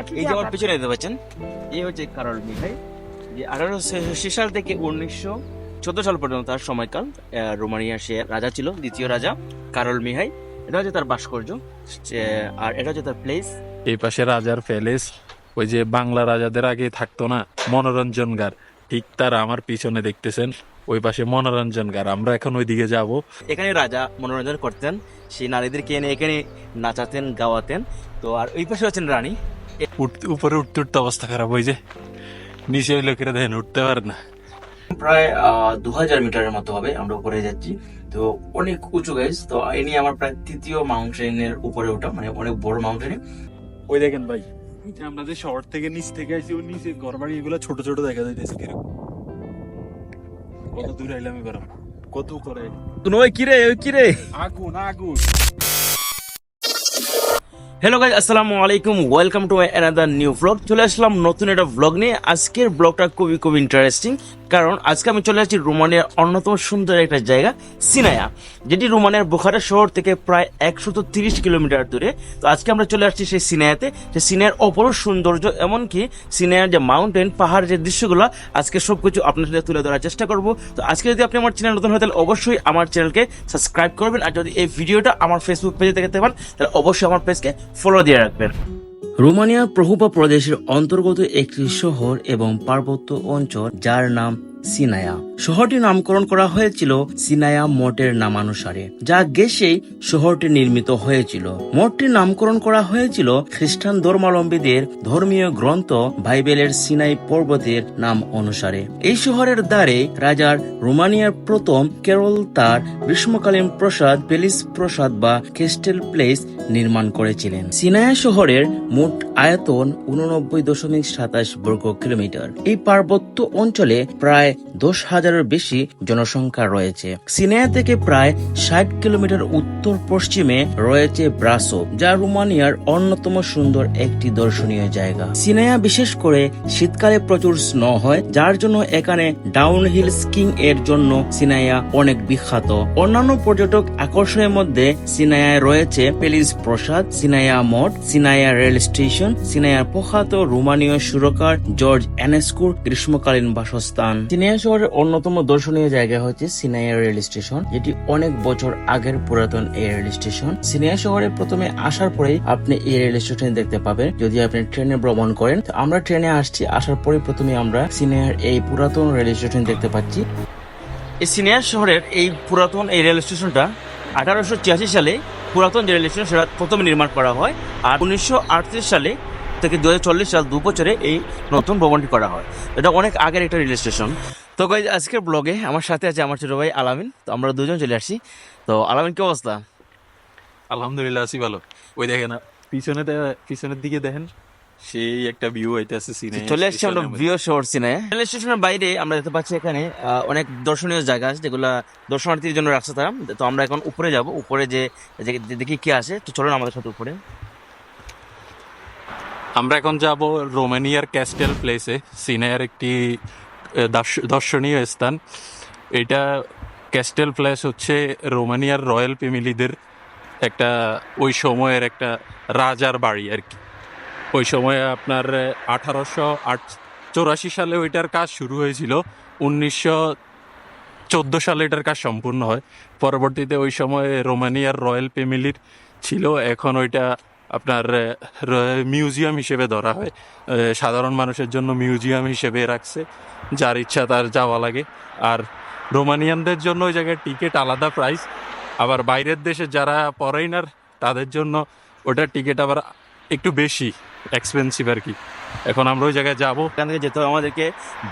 আপনি এই যে আমার পিছনে দেখতে পাচ্ছেন এই হচ্ছে কারল মিঠাই। যে আঠারোশো ছেষট্টি সাল থেকে উনিশশো চোদ্দ সাল পর্যন্ত তার সময়কাল আহ, রোমানিয়ার সে রাজা ছিল দ্বিতীয় রাজা কারল মিহাই এটা হচ্ছে তার ভাস্কর্য আর এটা হচ্ছে তার প্লেস এই পাশে রাজার প্যালেস ওই যে বাংলা রাজাদের আগে থাকতো না মনোরঞ্জনগার ঠিক তার আমার পিছনে দেখতেছেন ওই পাশে মনোরঞ্জনগার আমরা এখন ওইদিকে যাব। এখানে রাজা মনোরঞ্জন করতেন সেই নারীদেরকে এনে এখানে নাচাতেন গাওয়াতেন। তো আর ওই পাশে হচ্ছেন রানী। উপরে উঠতে উঠতে অবস্থা খারাপ হয়ে যায় নিচে ওই লোকেরা দেখেন উঠতে পারে না প্রায় দু হাজার মিটারের মতো হবে আমরা উপরে যাচ্ছি তো অনেক উঁচু গাইজ তো এই নিয়ে আমার প্রায় তৃতীয় মাউন্টেনের উপরে ওঠা মানে অনেক বড় মাউন্টেনে ওই দেখেন ভাই আমরা যে শহর থেকে নিচ থেকে আসি ওই নিচে ঘর বাড়ি এগুলো ছোট ছোট দেখা যাইতেছে কীরকম কত দূর আইলাম এবার কত উপরে কোনো ওই কিরে ওই কিরে আগুন আগুন হ্যালো গাইজ আসসালামু আলাইকুম welcome to my another new blog চলে আসলাম নতুন একটা ব্লগ নিয়ে। আজকের ব্লগটা খুবই খুব ইন্টারেস্টিং কারণ আজকে আমি চলে আসছি রোমানিয়ার অন্যতম সুন্দর একটা জায়গা, সিনায়া, যেটি রোমানিয়ার বুখারা শহর থেকে প্রায় একশো তিরিশ কিলোমিটার দূরে। তো আজকে আমরা চলে আসছি সেই সিনায়াতে যে সিনায়ার অপরূপ সৌন্দর্য, এমনকি সিনায়ার যে মাউন্টেন, পাহাড়ের যে দৃশ্যগুলো, আজকে সব কিছু আপনার সাথে তুলে ধরার চেষ্টা করব। তো আজকে যদি আপনি আমার চ্যানেল নতুন হয়, তাহলে অবশ্যই আমার চ্যানেলকে সাবস্ক্রাইব করবেন, আর যদি এই ভিডিওটা আমার ফেসবুক পেজে দেখতে পান, তাহলে অবশ্যই আমার পেজকে ফলো দিয়ে রাখবেন। রোমানিয়া প্রহুপা প্রদেশের অন্তর্গত একটি শহর এবং পার্বত্য অঞ্চল যার নাম সিনায়া। শহরটির নামকরণ করা হয়েছিল সিনায়া মঠের নামানুসারে, যা গেসেই শহরটি নির্মিত হয়েছিল। মঠটির নামকরণ করা হয়েছিল খ্রিস্টান ধর্মাবলম্বীদের ধর্মীয় গ্রন্থ বাইবেলের সিনাই পর্বতের নাম অনুসারে। এই শহরের দ্বারে রাজার রোমানিয়ার প্রথম কেরল তার গ্রীষ্মকালীন প্রসাদ, পেলিস প্রসাদ বা কেস্টেল প্লেস নির্মাণ করেছিলেন। সিনায়া শহরের মোট আয়তন উননব্বই দশমিক সাতাশ বর্গ কিলোমিটার। এই পার্বত্য অঞ্চলে প্রায় দশ হাজারের বেশি জনসংখ্যা রয়েছে। সিনায়া থেকে প্রায় ষাট কিলোমিটার উত্তর পশ্চিমে রয়েছে ব্রাসো, যা রোমানিয়ার অন্যতম সুন্দর একটি দর্শনীয় জায়গা। সিনায়া বিশেষ করে শীতকালে প্রচুর স্নো হয়, যার জন্য এখানে ডাউনহিল স্কিং এর জন্য সিনায়া অনেক বিখ্যাত। অন্যান্য পর্যটক আকর্ষণের মধ্যে সিনায়ায় রয়েছে পেলিস প্রসাদ, সিনায়া মঠ, সিনায়া রেল স্টেশন সিনায়ার প্রখ্যাত রোমানীয় সুরকার জর্জ এনেস্কুর গ্রীষ্মকালীন বাসস্থান। সিনায়া শহরের অন্যতম দর্শনীয় জায়গা হচ্ছে সিনাইয়া রেল স্টেশন, যেটি অনেক বছর আগের পুরাতন এই রেল স্টেশন। সিনায়া শহরে প্রথমে আসার পরেই আপনি এই রেল স্টেশন দেখতে পাবেন। যদি আপনি ট্রেনে ভ্রমণ করেন আমরা ট্রেনে আসছি। আসার পরে প্রথমে আমরা সিনিয়ার এই পুরাতন রেল স্টেশন দেখতে পাচ্ছি। এই সিনিয়ার শহরের এই পুরাতন এই রেল স্টেশনটা আঠারোশো ছিয়াশি সালে পুরাতন যে রেল স্টেশন, সেটা প্রথমে নির্মাণ করা হয়। আর উনিশশো আটত্রিশ সালে থেকে দু সাল দু বছরে এই নতুন ভবনটি করা হয়। এটা অনেক আগের একটা রেল স্টেশন। তো গাইজ আজকের ব্লগে আমার সাথে আছে আমার ছোট ভাই আলামিন। তো আমরা দুজন চলে আসছি। তো আলামিন কি অবস্থা? আলহামদুলিল্লাহ আছি ভালো। ওই দেখেন পিছনে পিছনের দিকে দেখেন সেই একটা ভিউ আইতেছে সিনে চলে আসছি আমরা বিও শহর সিনে। রেল স্টেশনের বাইরে আমরা দেখতে পাচ্ছি এখানে অনেক দর্শনীয় জায়গা আছে যেগুলো দর্শনার্থীর জন্য রাখছে তারা। তো আমরা এখন উপরে যাব। উপরে যে- দেখি কি আছে। তো চলুন আমাদের সাথে উপরে। আমরা এখন যাব রোমানিয়ার ক্যাস্টেল প্লেসে। সিনায়ার একটি দর্শনীয় স্থান। এটা ক্যাস্টেল প্লেস হচ্ছে রোমানিয়ার রয়্যাল ফ্যামিলিদের একটা, ওই সময়ের একটা রাজার বাড়ি আর কি। ওই সময়ে আপনার আঠারোশো আট, চৌরাশি সালে ওইটার কাজ শুরু হয়েছিল। উনিশশো চোদ্দ সালে এটার কাজ সম্পূর্ণ হয়। পরবর্তীতে ওই সময়ে রোমানিয়ার রয়্যাল ফ্যামিলির ছিল। এখন ওইটা আপনার মিউজিয়াম হিসেবে ধরা হয়। সাধারণ মানুষের জন্য মিউজিয়াম হিসেবে রাখছে, যার ইচ্ছা তার যাওয়া লাগে। আর রোমানিয়ানদের জন্য ওই জায়গায় টিকিট আলাদা প্রাইস আবার বাইরের দেশে যারা ফরেইনার তাদের জন্য ওটার টিকিট আবার একটু বেশি এক্সপেন্সিভ আর কি। এখন আমরা ওই জায়গায় যাব। এখান থেকে যেতে হবে আমাদেরকে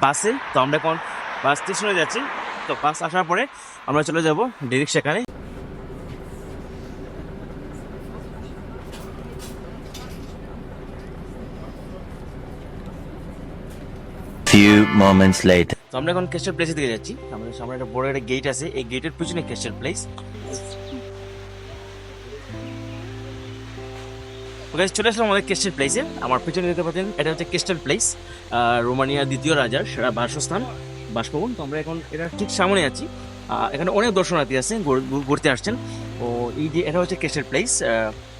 বাসে। তো আমরা এখন বাস স্টেশনে যাচ্ছি। তো বাস আসার পরে আমরা চলে যাব ডিরেক্ট সেখানে। Few moments later. তো আমরা এখন কেস্টার প্লেসের দিকে যাচ্ছি। আমাদের সামনে একটা বড় একটা গেট আছে। এই গেটের পিছনে কেস্টার প্লেস গাইজ চলে আসলাম আমাদের কেস্টার প্লেসে আমার পিছনে দেখতে পাচ্ছেন, এটা হচ্ছে কেস্টার প্লেস রোমানিয়ার দ্বিতীয় রাজার সেরা বাসস্থান, বাসভবন। তো আমরা এখন এটা ঠিক সামনে আছি। এখানে অনেক দর্শনার্থী আছে ঘুর- ঘুর- ঘুরতে আসছেন। ও, এই যে এটা হচ্ছে কেসের প্লেস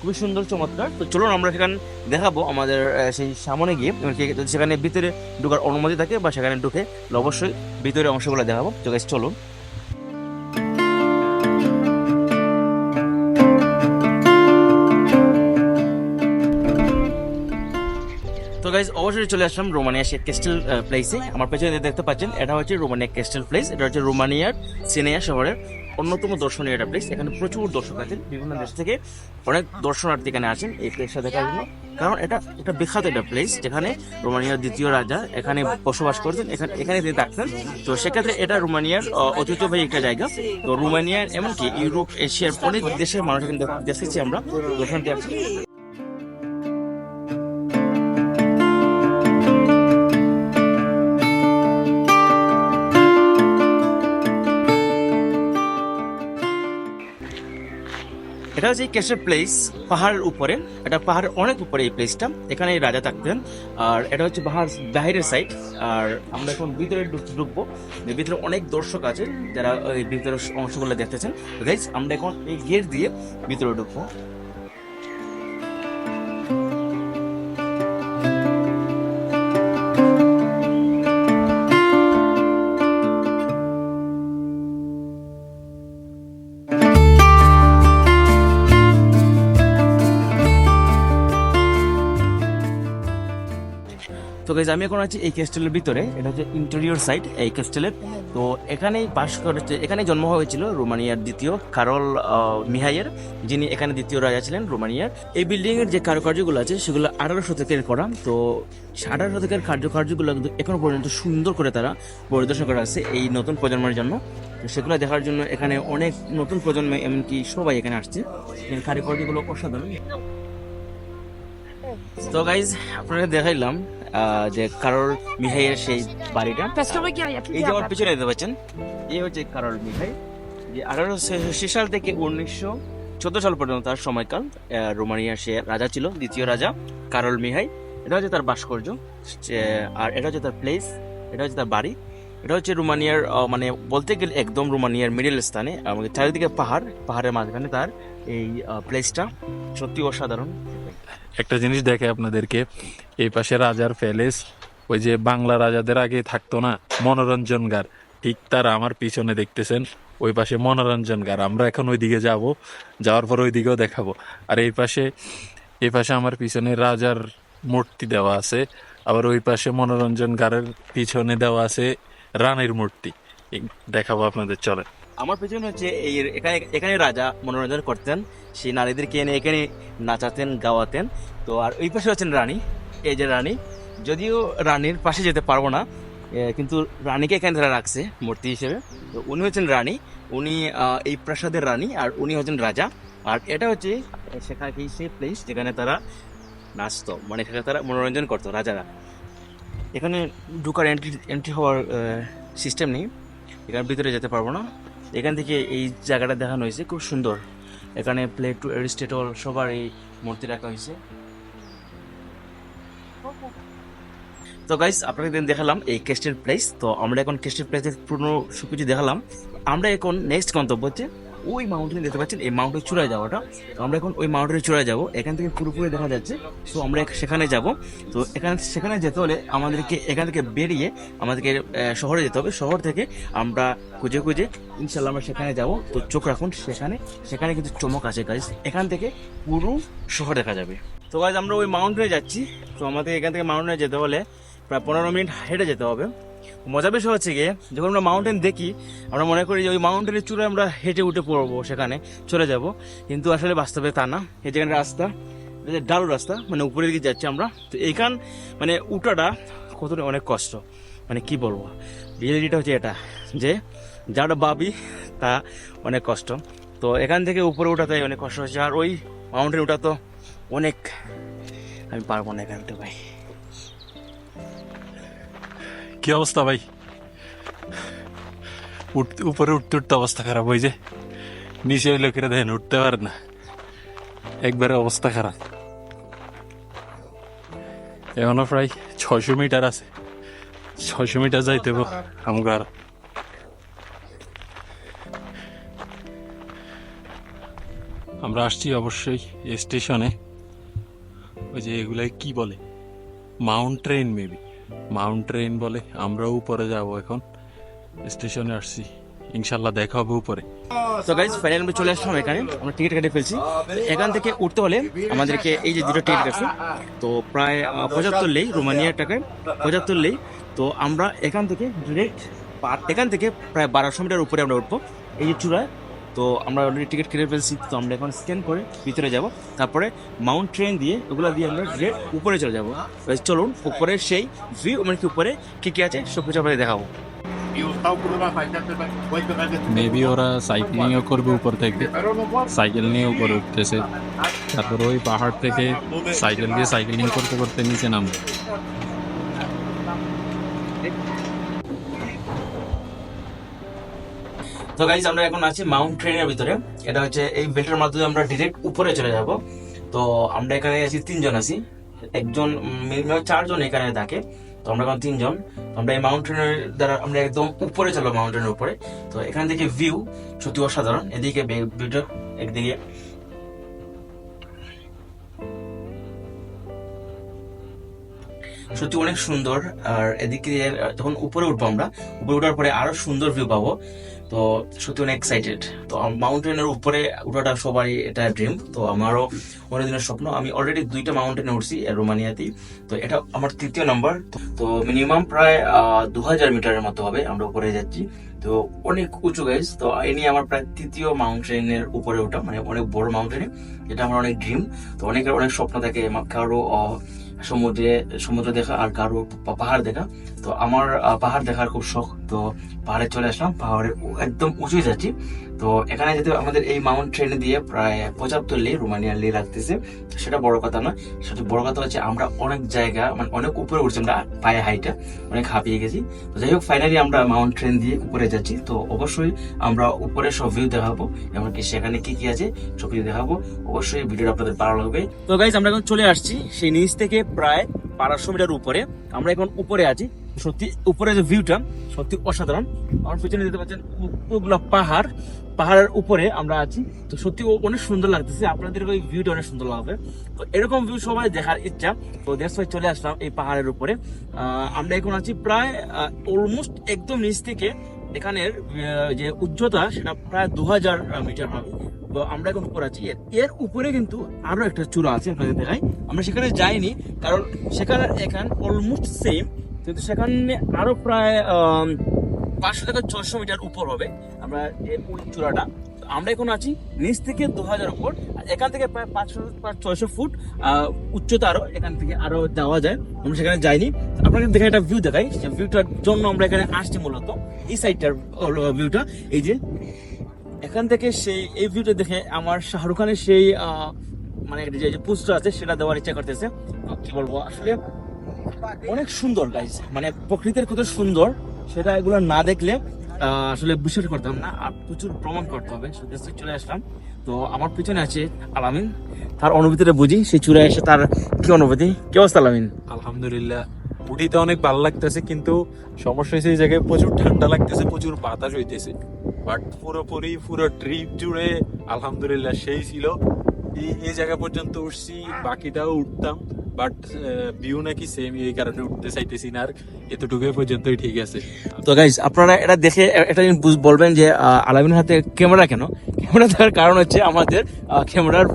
খুবই সুন্দর, চমৎকার। তো চলুন আমরা সেখানে দেখাবো আমাদের সেই সামনে গিয়ে। যদি সেখানে ভিতরে ঢোকার অনুমতি থাকে বা সেখানে ঢুকে অবশ্যই ভিতরে অংশগুলো দেখাবো। তো চলুন। তো গাইজ অবশ্যই চলে আসলাম রোমানিয়া সে ক্যাস্টেল প্লেসে আমার পেছনে দেখতে পাচ্ছেন, এটা হচ্ছে রোমানিয়া ক্যাস্টেল প্লেস এটা হচ্ছে রোমানিয়ার সিনেয়া শহরের অন্যতম দর্শনীয় একটা প্লেস এখানে প্রচুর দর্শক আছেন, বিভিন্ন দেশ থেকে অনেক দর্শনার্থী এখানে আছেন এই প্লেসটা দেখার জন্য কারণ এটা একটা বিখ্যাত একটা প্লেস যেখানে রোমানিয়ার দ্বিতীয় রাজা এখানে বসবাস করতেন এখানে এখানে তিনি থাকতেন তো সেক্ষেত্রে এটা রোমানিয়ার ঐতিহ্যবাহী একটা জায়গা। তো রোমানিয়ার, এমনকি ইউরোপ, এশিয়ার অনেক দেশের মানুষ এখানে দেখেছি আমরা, দর্শনার্থী আছে এটা হচ্ছে কেশের প্লেস পাহাড়ের উপরে, এটা পাহাড়ের অনেক উপরে এই প্লেসটা এখানে রাজা থাকতেন। আর এটা হচ্ছে পাহাড় বাহিরের সাইড আর আমরা এখন ভিতরে ঢুক- ঢুকবো। ভিতরে অনেক দর্শক আছে, যারা ওই ভিতরের অংশগুলো দেখতেছেন। গাইজ আমরা এখন এই গেট দিয়ে ভিতরে ঢুকবো। তো গাইজ আমি এখন আছি এই ক্যাস্টেলের ভিতরে। এটা হচ্ছে ইন্টেরিয়র সাইড এই ক্যাস্টেলের তো এখানেই বাস করেছে এখানে জন্ম হয়েছিল রোমানিয়ার দ্বিতীয় কারল মিহাইয়ের। যিনি এখানে দ্বিতীয় রাজা ছিলেন রোমানিয়ার। এই বিল্ডিং এর যে কারুকার্যগুলো আছে, সেগুলো আঠারো শতকের করা। তো আঠারো শতকের কার্যকার্যগুলো কিন্তু এখনও পর্যন্ত সুন্দর করে তারা পরিদর্শন করা আছে এই নতুন প্রজন্মের জন্য। তো সেগুলো দেখার জন্য এখানে অনেক নতুন প্রজন্মে, এমনকি সবাই এখানে আসছে। কারুকার্যগুলো অসাধারণ। তো গাইজ আপনাদের দেখাইলাম যে কারোর মিহাইয়ের সেই বাড়িটা। এই যে আমার পিছনে দেখতে পাচ্ছেন এই হচ্ছে কারোর মিহাই। যে আঠারোশো ছেষট্টি সাল থেকে উনিশশো চোদ্দ সাল পর্যন্ত তার সময়কাল রোমানিয়ার সে রাজা ছিল দ্বিতীয় রাজা কারল মিহাই। এটা হচ্ছে তার ভাস্কর্য আর এটা হচ্ছে তার প্লেস এটা হচ্ছে তার বাড়ি। এটা হচ্ছে রোমানিয়ার মানে বলতে গেলে একদম রোমানিয়ার মিডিল স্থানে আমাদের চারিদিকে পাহাড় পাহাড়ের মাঝখানে তার এই প্লেসটা সত্যি অসাধারণ। একটা জিনিস দেখে আপনাদেরকে, এই পাশে রাজার প্যালেস, ওই যে বাংলা রাজাদের আগে থাকতো না মনোরঞ্জনগার ঠিক তার আমার পিছনে দেখতেছেন, ওই পাশে মনোরঞ্জনগার আমরা এখন ওইদিকে যাব, যাওয়ার পর ওইদিকেও দেখাবো। আর এই পাশে এই পাশে আমার পিছনে রাজার মূর্তি দেওয়া আছে, আবার ওই পাশে মনোরঞ্জনগারের পিছনে দেওয়া আছে রানীর মূর্তি। দেখাবো আপনাদের চলে আমার পিছনে হচ্ছে এই, এখানে এখানে রাজা মনোরঞ্জন করতেন সেই নারীদেরকে এনে এখানে নাচাতেন, গাওয়াতেন। তো আর ওই পাশে হচ্ছেন রানী। এই যে রানী, যদিও রানীর পাশে যেতে পারব না কিন্তু রানীকে এখানে তারা রাখছে মূর্তি হিসেবে। তো উনি হচ্ছেন রানী, উনি এই প্রাসাদের রানী আর উনি হচ্ছেন রাজা। আর এটা হচ্ছে সেখানে সেই প্লেস যেখানে তারা নাচতো মানে সেখানে তারা মনোরঞ্জন করতো রাজারা। এখানে ঢুকার এন্ট্রি এন্ট্রি হওয়ার সিস্টেম নেই। এখানে ভিতরে যেতে পারব না। এখান থেকে এই জায়গাটা দেখানো হয়েছে, খুব সুন্দর। এখানে প্লে টু এরিস্টেটল সবার এই মূর্তি রাখা হয়েছে। তো গাইস আপনাকে দিন দেখালাম এই কেস্টের প্লেস তো আমরা এখন কেস্টের প্লেসের পুরনো সবকিছু দেখালাম। আমরা এখন নেক্সট গন্তব্য হচ্ছে ওই মাউন্টেন দেখতে পাচ্ছেন, এই মাউন্টের চূড়ায় যাওয়াটা। তো আমরা এখন ওই মাউন্টেনের চূড়ায় যাব। এখান থেকে পুরোপুরি দেখা যাচ্ছে। তো আমরা সেখানে যাব। তো এখানে সেখানে যেতে হলে আমাদেরকে এখান থেকে বেরিয়ে আমাদেরকে শহরে যেতে হবে। শহর থেকে আমরা খুঁজে খুঁজে ইনশাল্লাহ আমরা সেখানে যাব। তো চোখ রাখুন, সেখানে সেখানে কিন্তু চমক আছে গাইজ এখান থেকে পুরো শহর দেখা যাবে। তো গাইজ আমরা ওই মাউন্টেনে যাচ্ছি। তো আমাদের এখান থেকে মাউন্টেনে যেতে হলে প্রায় পনেরো মিনিট হেঁটে যেতে হবে। মজা বিষয় হচ্ছে গিয়ে, যখন আমরা মাউন্টেন দেখি, আমরা মনে করি যে ওই মাউন্টেনের চূড়ায় আমরা হেঁটে উঠে পড়ব, সেখানে চলে যাব। কিন্তু আসলে বাস্তবে তা না। এই যেখানে রাস্তা ডালু রাস্তা মানে উপরের দিকে যাচ্ছি আমরা, তো এইখান মানে উঠাটা কতটা অনেক কষ্ট। মানে কি বলব? রিয়েলিটিটা হচ্ছে এটা, যে যারা ভাবি তা অনেক কষ্ট। তো এখান থেকে উপরে উঠাতে অনেক কষ্ট হচ্ছে। আর ওই মাউন্টেন উঠা তো অনেক, আমি পারব না এখান থেকে। ভাই কি অবস্থা ভাই? উপরে উঠতে উঠতে অবস্থা খারাপ ওই যে নিচে ওই লোকেরা দেখেন, উঠতে পারে না। একবারে অবস্থা খারাপ। এখনও প্রায় ছশো মিটার আছে। ছশো মিটার যাইতে আমার আর। আমরা আসছি অবশ্যই স্টেশনে। ওই যে এগুলাই কি বলে? Mount train maybe. Mount train বলে, আমরাও উপরে যাব এখন। স্টেশনে আসছি। ইনশাল্লাহ দেখা হবে উপরে। তো গাইজ ফাইনাল আমরা চলে আসলাম এখানে। আমরা টিকিট কেটে ফেলছি। এখান থেকে উঠতে হলে আমাদেরকে এই যে দুটো টিকিট আছে, তো প্রায় পঁচাত্তর লেই, রোমানিয়ার টাকায় পঁচাত্তর লেই। তো আমরা এখান থেকে ডিরেক্ট এখান থেকে প্রায় বারোশো মিটার উপরে আমরা উঠবো। এই যে চূড়ায় তো আমরা অলরেডি টিকিট কেটে ফেলছি, তো আমরা এখন স্ক্যান করে ভিতরে যাব। তারপরে মাউন্ট ট্রেন দিয়ে ওগুলো দিয়ে আমরা ডিরেক্ট উপরে চলে যাব। চলুন, উপরে সেই ভিউ মানে কি উপরে কী কী আছে, সব কিছু আপনাদের দেখাবো। মেবি ওরা সাইক্লিংও করবে উপর থেকে। সাইকেল নিয়ে উপরে উঠতেছে। তারপর ওই পাহাড় থেকে সাইকেল দিয়ে সাইকেলিং করতে করতে নিচে নামবে। তো গাইজ আমরা এখন আছি মাউন্ট ট্রেনের ভিতরে। এটা হচ্ছে এই বেল্টের মাধ্যমে আমরা ডিরেক্ট উপরে চলে যাব। তো আমরা এখানে আছি, তিনজন আছি। একজন মিনিমাম চারজন এখানে থাকে। তো আমরা এখন তিনজন। আমরা এই মাউন্ট ট্রেনের দ্বারা আমরা একদম উপরে চলো মাউন্টেনের উপরে। তো এখান থেকে ভিউ সত্যি অসাধারণ। এদিকে একদিকে। সত্যি অনেক সুন্দর। আর এদিকে যখন উপরে উঠবো আমরা। উপরে উঠার পরে আরও সুন্দর ভিউ পাবো। তো সত্যি অনেক এক্সাইটেড তো মাউন্টেনের উপরে উঠাটা সবারই এটা ড্রিম তো আমারও অনেক দিনের স্বপ্ন। আমি অলরেডি দুইটা মাউন্টেনে উঠছি আহ, রোমানিয়াতেই তো এটা আমার তৃতীয় নাম্বার তো মিনিমাম প্রায় দু হাজার মিটারের মতো হবে। আমরা উপরে যাচ্ছি। তো অনেক উঁচু গাইজ তো এ নিয়ে আমার প্রায় তৃতীয় মাউন্টেনের উপরে ওঠা। মানে অনেক বড় মাউন্টেনে যেটা আমার অনেক ড্রিম তো অনেকের অনেক স্বপ্ন থাকে। কারও সমুদ্রে, সমুদ্র দেখা আর কারও পাহাড় দেখা। তো আমার পাহাড় দেখার খুব শখ। তো পাহাড়ে চলে আসলাম। পাহাড়ে একদম উঁচুই যাচ্ছি। তো এখানে যেতে আমাদের এই মাউন্ট ট্রেন দিয়ে প্রায় পঁচাত্তর লি রোমানিয়া লি লাগতেছে। সেটা বড় কথা না। সেটা বড় কথা হচ্ছে আমরা অনেক জায়গা মানে অনেক উপরে উঠছি আমরা, পায়ে হাইটা, অনেক হাঁপিয়ে গেছি। তো যাই হোক ফাইনালি আমরা মাউন্ট ট্রেন দিয়ে উপরে যাচ্ছি। তো অবশ্যই আমরা উপরে সব ভিউ দেখাবো, এমনকি সেখানে কি কি আছে সব কিছু দেখাবো। অবশ্যই ভিডিওটা আপনাদের ভালো লাগবে। তো গাইজ আমরা এখন চলে আসছি সেই নিচ থেকে প্রায় বারোশো মিটার উপরে। আমরা এখন উপরে আছি। সত্যি উপরে যে ভিউটা সত্যি অসাধারণ। আমার পিছনে দেখতে পাচ্ছেন ওগুলো পাহাড়। পাহাড়ের উপরে আমরা আছি। তো সত্যি অনেক সুন্দর লাগতেছে। আপনাদের ওই ভিউটা অনেক সুন্দর লাগবে। তো এরকম ভিউ সবাই দেখার ইচ্ছা। তো দেশ চলে আসলাম এই পাহাড়ের উপরে। আমরা এখন আছি প্রায় অলমোস্ট একদম নিচ থেকে। এখানের যে উচ্চতা, সেটা প্রায় দু হাজার মিটার হবে। তো আমরা এখন উপরে আছি। এর- উপরে কিন্তু আরও একটা চূড়া আছে আপনাদের দেখাই। আমরা সেখানে যাইনি, কারণ সেখানে এখান অলমোস্ট সেম কিন্তু সেখানে আরও প্রায় পাঁচশো থেকে ছয়শো মিটার উপর হবে আমরা ওই চূড়াটা। আমরা এখন আছি নিচ থেকে দু হাজার উপর এখান থেকে প্রায় পাঁচশো ছয়শো ফুট উচ্চতা আরও এখান থেকে আরও যাওয়া যায়। আমরা সেখানে যাইনি। আপনাকে দেখে একটা ভিউ দেখাই। সেই ভিউটার জন্য আমরা এখানে আসছি মূলত। এই সাইডটার ভিউটা এই যে এখান থেকে সেই, এই ভিউটা দেখে আমার শাহরুখ খানের সেই মানে যে পোস্টার আছে, সেটা দেওয়ার ইচ্ছা করতেছে। কি বলব? আসলে অনেক সুন্দর গাইজ মানে প্রকৃতির কত সুন্দর। সেটা এগুলো না দেখলে আসলে বিশ্বাস করতাম না। আর প্রচুর প্রমাণ করতে হবে। Just চলে আসলাম। তো আমার পিছনে আছে আলামিন। তার অনুভূতিটা বুঝি। সে চূড়ায় এসে তার কি অনুভূতি? কি অবস্থা আলামিন? আলহামদুলিল্লাহ। উঠিতে অনেক ভালো লাগতেছে, কিন্তু সমস্যা হয়েছে এই জায়গায় প্রচুর ঠান্ডা লাগতেছে, প্রচুর বাতাস হইতেছে। বাট পুরোপুরি, পুরো ট্রিপ জুড়ে আলহামদুলিল্লাহ সেই ছিল। এই জায়গা পর্যন্ত উঠছি, বাকিটাও উঠতাম। বাট ভিউ নাকি সেম এই কারণে উঠতে চাইতেছি না আর এতটুকু পর্যন্তই ঠিক আছে। তো গাইজ আপনারা এটা দেখে, একটা জিনিস বলবেন যে আলামিনের হাতে ক্যামেরা কেন? ক্যামেরা থাকার কারণ হচ্ছে আমাদের ক্যামেরার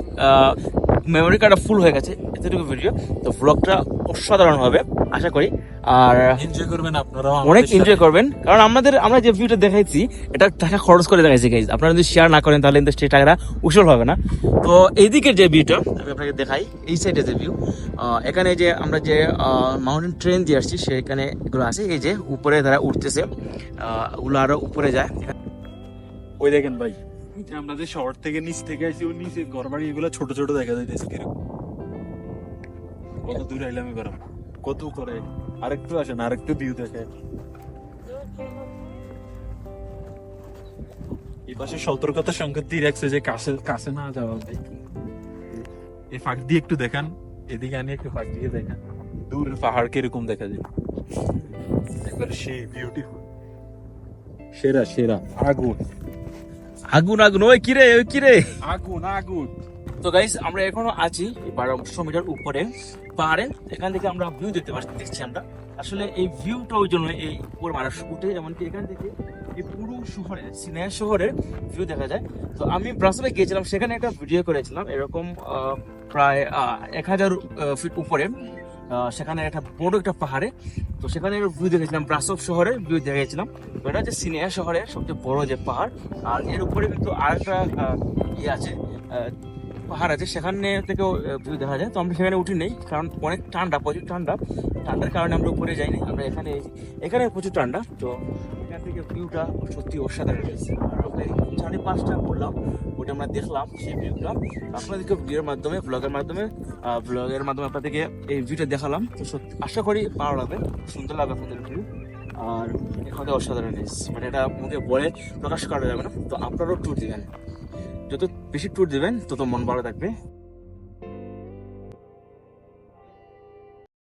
মেমোরি কার্ডটা ফুল হয়ে গেছে, এতটুকু ভিডিও তো ব্লগটা অসাধারণ হবে, আশা করি। আর এনজয় করবেন আপনারাও অনেক এনজয় করবেন। কারণ আমাদের আমরা যে ভিউটা দেখাইছি এটা টাকা খরচ করে দেখাইছি গাইজ আপনারা যদি শেয়ার না করেন তাহলে কিন্তু সেই টাকাটা উসল হবে না। তো এইদিকের যে ভিউটা আমি আপনাকে দেখাই এই সাইডে যে ভিউ এখানে যে আমরা যে মাউন্টেন ট্রেন দিয়ে আসছি সেখানে এগুলো আছে। এই যে উপরে তারা উঠতেছে ওগুলো আরও উপরে যায়। ওই দেখেন ভাই যে আমরা যে শহর থেকে নিচ থেকে আইছি ওই নিচে ঘর বাড়ি এগুলো ছোট ছোট দেখা যাইতেছে কীরকম। কত দূর আইলাম এবার কত উপরে আরেকটু আসেন আরেকটু ভিউ দেখে এই পাশে সতর্কতা সংকেত দিয়ে রাখছে যে কাছে কাছে না যাওয়া এই ফাঁক দিয়ে একটু দেখান এদিকে আনি একটু ফাঁক দিয়ে দেখান। দূরের পাহাড় কীরকম দেখা যায়। একবার সেই বিউটিফুল সেরা সেরা। আগুন। আগুন আগুন। ওই কিরে ওই কিরে? আগুন আগুন। তো গাইস আমরা এখনও আছি বারোশো মিটার উপরে পাহাড়ে। এখান থেকে আমরা ভিউ দেখতে পাচ্ছি দেখছি আমরা। আসলে এই ভিউটা ওই জন্য এই উপর মানুষ উঠে এমনকি এখান থেকে এই পুরো শহরে সিনিয়া শহরের ভিউ দেখা যায়। তো আমি ব্রাসবে গিয়েছিলাম সেখানে একটা ভিডিও করেছিলাম। এরকম প্রায় এক হাজার ফিট উপরে সেখানে একটা বড় একটা পাহাড়ে। তো সেখানে ভিউ দেখেছিলাম ব্রাসব শহরের ভিউ দেখেছিলাম। এটা হচ্ছে সিনিয়া শহরের সবচেয়ে বড় যে পাহাড়। আর এর উপরে কিন্তু আরেকটা আহ, ইয়ে আছে পাহাড় আছে, সেখানে থেকেও ভিউ দেখা যায়। তো আমরা সেখানে উঠি নেই, কারণ অনেক ঠান্ডা, প্রচুর ঠান্ডা। ঠান্ডার কারণে আমরা উপরে যাইনি, আমরা এখানে এখানে প্রচুর ঠান্ডা, তো এখান থেকে ভিউটা সত্যি অসাধারণ হয়েছে। সাড়ে পাঁচটা করলাম ওটা আমরা দেখলাম, সেই ভিউটা আপনাদেরকে ভিডিওর মাধ্যমে ব্লগের মাধ্যমে ব্লগের মাধ্যমে আপনাদেরকে এই ভিউটা দেখালাম। তো সত্যি, আশা করি ভালো লাগবে সুন্দর লাগবে আপনাদের ভিউ আর এখানে অসাধারণ হয়েছে মানে এটা মুখে বলে প্রকাশ করা যাবে না। তো আপনারাও ট্যুর দিবেন। যত বেশি ট্যুর দেবেন তত মন ভালো থাকবে।